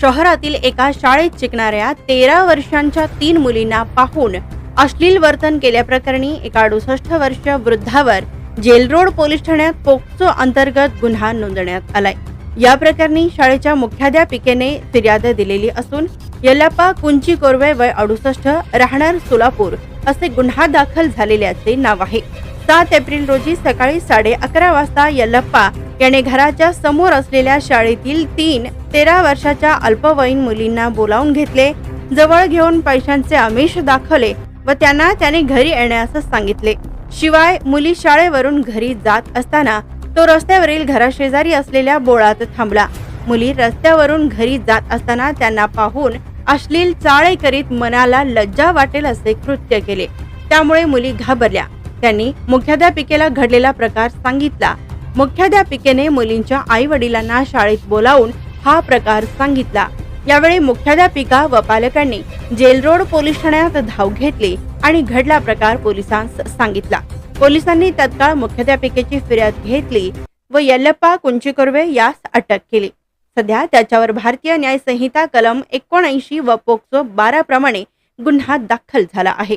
शहरातील एका शाळेत शिकणाऱ्या तेरा वर्षांच्या तीन मुलींना पाहून अश्लील वर्तन केल्याप्रकरणी एका अडुसष्ट वर्ष वृद्धावर जेलरोड पोलीस ठाण्यात पोक्सो अंतर्गत गुन्हा नोंदवण्यात आलाय. या प्रकरणी शाळेच्या मुख्याध्यापिकेने फिर्याद दिलेली असून यल्लाप्पा कुंची कोरवे वय अडुसष्ट राहणार सोलापूर असे गुन्हा दाखल झालेल्याचे नाव आहे. सात एप्रिल रोजी सकाळी साडे अकरा वाजता यल्लप्पा याने घराच्या समोर असलेल्या शाळेतील तीन तेरा वर्षाच्या अल्पवयीन मुलींना बोलावून घेतले. जवळ घेऊन पैशांचे आमिष दाखवले व त्यांना त्याने घरी येण्यास सांगितले. शिवाय मुली शाळेवरून घरी जात असताना तो रस्त्यावरील घराशेजारी असलेल्या बोळात थांबला. मुली रस्त्यावरून घरी जात असताना त्यांना पाहून अश्लील चाळे करीत मनाला लज्जा वाटेल असे कृत्य केले. त्यामुळे मुली घाबरल्या. त्यांनी मुख्याध्यापिकेला घडलेला प्रकार सांगितला. मुख्याध्यापिकेने मुलींच्या आई वडिलांना शाळेत बोलावून हा प्रकार सांगितला. यावेळी मुख्याध्यापिका व पालकांनी जेलरोड पोलीस ठाण्यात धाव घेतली आणि घडला प्रकार पोलिसांस सांगितला. पोलिसांनी तत्काळ मुख्याध्यापिकेची फिर्याद घेतली व यल्लप्पा कुंचिकुर्वे यास अटक केली. सध्या त्याच्यावर भारतीय न्याय संहिता कलम एकोणऐंशी व पोक्सो बारा प्रमाणे गुन्हा दाखल झाला आहे.